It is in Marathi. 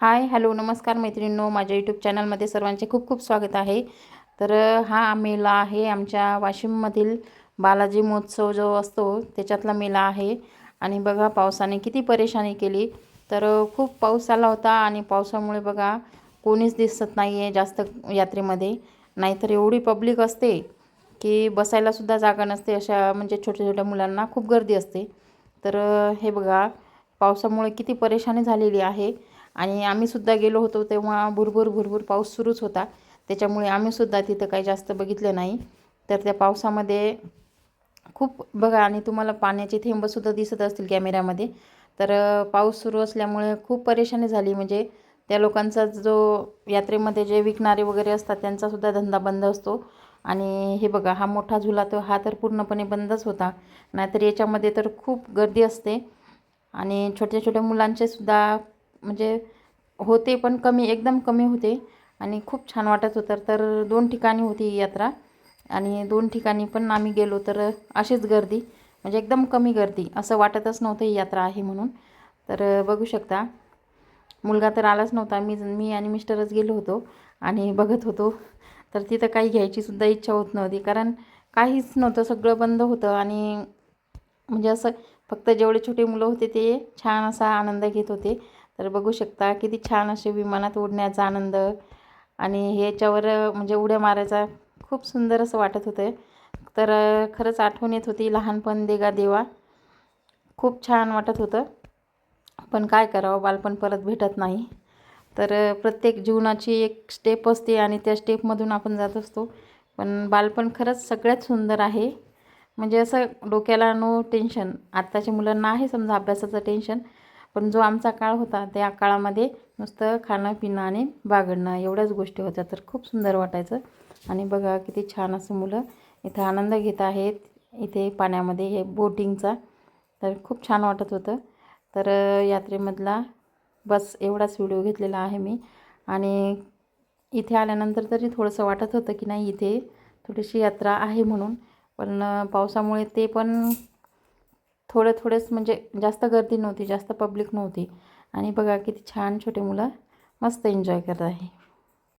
हाय हॅलो नमस्कार मैत्रिणींनो. माझ्या यूट्यूब चॅनलमध्ये सर्वांचे खूप खूप स्वागत आहे. तर हा मेला आहे आमच्या वाशिममधील बालाजी महोत्सव जो असतो त्याच्यातला मेला आहे. आणि बघा पावसाने किती परेशानी केली. तर खूप पाऊस आला होता आणि पावसामुळे बघा कोणीच दिसत नाही आहे जास्त यात्रेमध्ये. नाहीतर एवढी पब्लिक असते की बसायलासुद्धा जागा नसते. अशा म्हणजे छोट्या छोट्या मुलांना खूप गर्दी असते. तर हे बघा पावसामुळे किती परेशानी झालेली आहे. आणि आम्हीसुद्धा गेलो होतो तेव्हा भुरभुर भुरभुर पाऊस सुरूच होता. त्याच्यामुळे आम्हीसुद्धा तिथं काही जास्त बघितलं नाही. तर त्या पावसामध्ये खूप बघा आणि तुम्हाला पाण्याचे थेंबसुद्धा दिसत असतील कॅमेऱ्यामध्ये. तर पाऊस सुरू असल्यामुळे खूप परेशानी झाली. म्हणजे त्या लोकांचा जो यात्रेमध्ये जे विकणारे वगैरे असतात त्यांचासुद्धा धंदा बंद असतो. आणि हे बघा हा मोठा झुला तो हा तर पूर्णपणे बंदच होता. नाहीतर याच्यामध्ये तर खूप गर्दी असते. आणि छोट्या छोट्या मुलांचेसुद्धा म्हणजे होते पण कमी एकदम कमी होते. आणि खूप छान वाटत होतं. तर दोन ठिकाणी होती यात्रा. आणि दोन ठिकाणी पण आम्ही गेलो तर अशीच गर्दी. म्हणजे एकदम कमी गर्दी. असं वाटतच नव्हतं ही यात्रा आहे म्हणून. तर बघू शकता. मुलगा तर आलाच नव्हता. मी मी आणि मिस्टरच गेलो होतो आणि बघत होतो. तर तिथं काही घ्यायचीसुद्धा इच्छा होत नव्हती. कारण काहीच नव्हतं. सगळं बंद होतं. आणि म्हणजे असं फक्त जेवढे छोटे मुलं होते ते छान असा आनंद घेत होते. तर बघू शकता किती छान असे विमानात उडण्याचा आनंद. आणि ह्याच्यावर म्हणजे उड्या मारायचा खूप सुंदर असं वाटत होतं. तर खरंच आठवण येत होती लहानपण देगा देवा. खूप छान वाटत होतं. पण काय करावं बालपण परत भेटत नाही. तर प्रत्येक जीवनाची एक स्टेप असते आणि त्या स्टेपमधून आपण जात असतो. पण बालपण खरंच सगळ्यात सुंदर आहे. म्हणजे असं डोक्याला नो टेन्शन आत्ताच्या मुलांना आहे समजा अभ्यासाचं टेन्शन पण जो आमचा काळ होता त्या काळामध्ये नुसतं खाणं पिणं आणि बागडणं एवढ्याच गोष्टी होत्या. तर खूप सुंदर वाटायचं. आणि बघा किती छान असं मुलं इथं आनंद घेत आहेत. इथे पाण्यामध्ये हे बोटिंगचा तर खूप छान वाटत होतं. तर यात्रेमधला बस एवढाच व्हिडिओ घेतलेला आहे मी. आणि इथे आल्यानंतर तरी थोडंसं वाटत होतं की नाही इथे थोडीशी यात्रा आहे म्हणून. पण पावसामुळे ते पण थोडं थोडंच म्हणजे जास्त गर्दी नव्हती जास्त पब्लिक नव्हती. आणि बघा किती छान छोटे मुलं मस्त एन्जॉय करत आहे.